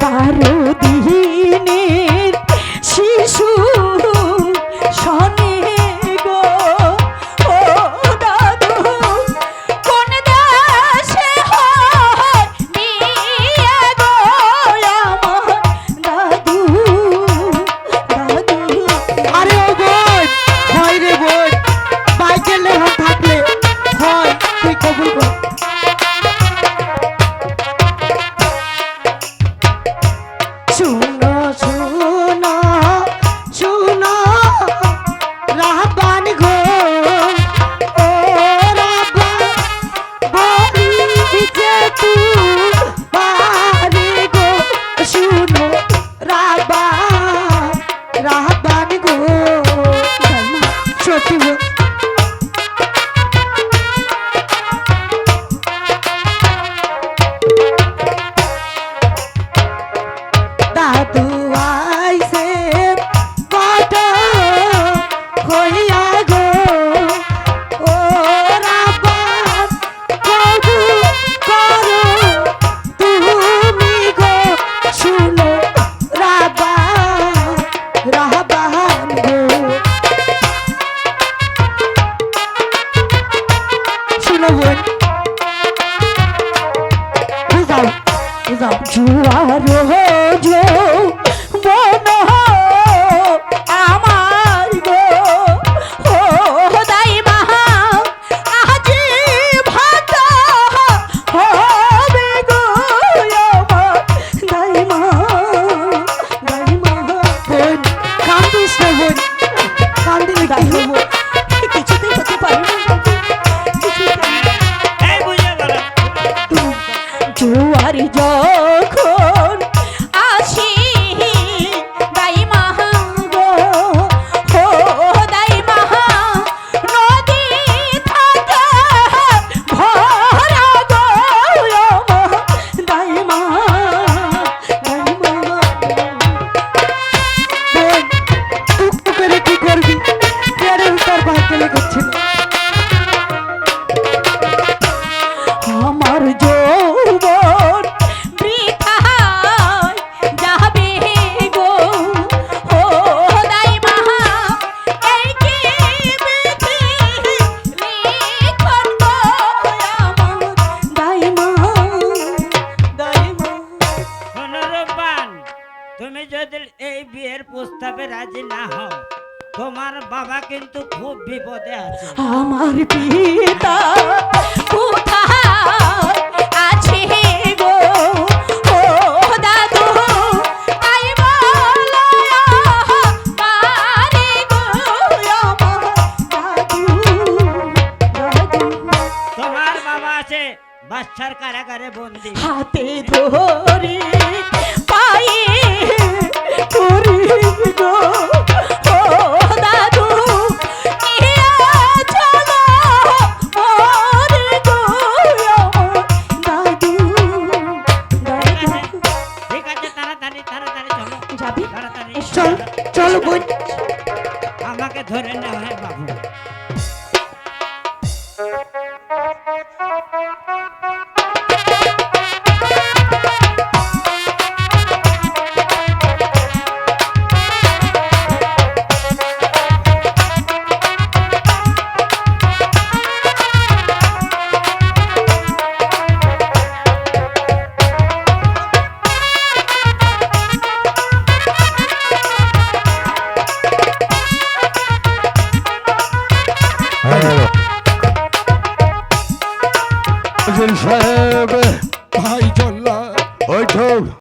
কারও দিনে জুয়ার জো এই বিয়ের প্রস্তাবে রাজি না হও। তোমার বাবা কিন্তু খুব বিপদে আছে। আমার পিতা বাচ্চার কারাগারে বন্দি। হাতে ধরি পায়ে আমাকে ধরে না হয় হ্যাঁ বাবু। Hadi. Güzel şey.